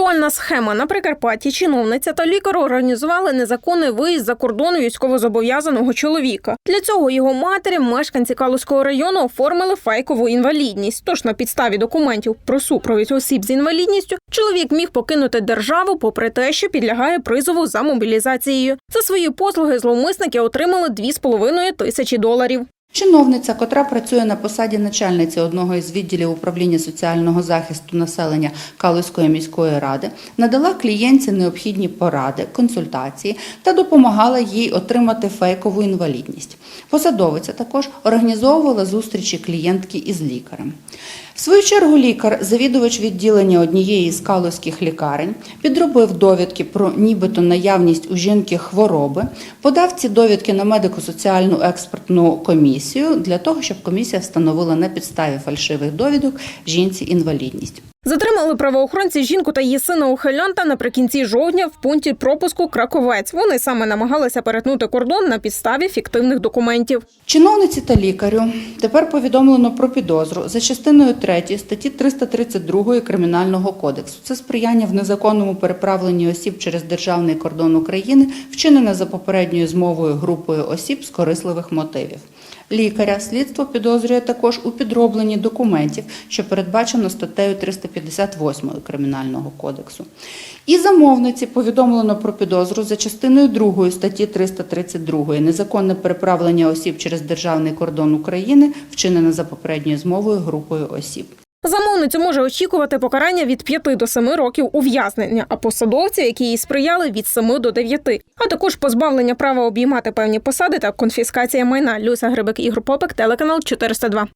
Актуальна схема на Прикарпатті чиновниця та лікар організували незаконний виїзд за кордон військовозобов'язаного чоловіка. Для цього його матері, мешканці Калузького району, оформили фейкову інвалідність. Тож на підставі документів про супровід осіб з інвалідністю чоловік міг покинути державу, попри те, що підлягає призову за мобілізацією. За свої послуги зловмисники отримали 2,5 тисячі доларів. Чиновниця, котра працює на посаді начальниці одного із відділів управління соціального захисту населення Калузької міської ради, надала клієнтці необхідні поради, консультації та допомагала їй отримати фейкову інвалідність. Посадовиця також організовувала зустрічі клієнтки із лікарем. В свою чергу лікар, завідувач відділення однієї з калузьких лікарень, підробив довідки про нібито наявність у жінки хвороби, подав ці довідки на медико-соціальну експертну комісію для того, щоб комісія встановила на підставі фальшивих довідок жінці інвалідність. Затримали правоохоронці жінку та її сина ухилянта наприкінці жовтня в пункті пропуску Краковець. Вони саме намагалися перетнути кордон на підставі фіктивних документів. Чиновниці та лікарю тепер повідомлено про підозру за частиною 3 статті 332 Кримінального кодексу. Це сприяння в незаконному переправленні осіб через державний кордон України, вчинене за попередньою змовою групою осіб з корисливих мотивів. Лікаря слідство підозрює також у підробленні документів, що передбачено статтею 358 Кримінального кодексу. І замовниці повідомлено про підозру за частиною 2 статті 332 незаконне переправлення осіб через державний кордон України, вчинене за попередньою змовою групою осіб. Замовницю може очікувати покарання від 5 до 7 років ув'язнення, а посадовці, які їй сприяли, від 7 до 9. А також позбавлення права обіймати певні посади та конфіскація майна. Люся Грибик, Ігор Попик, телеканал 402.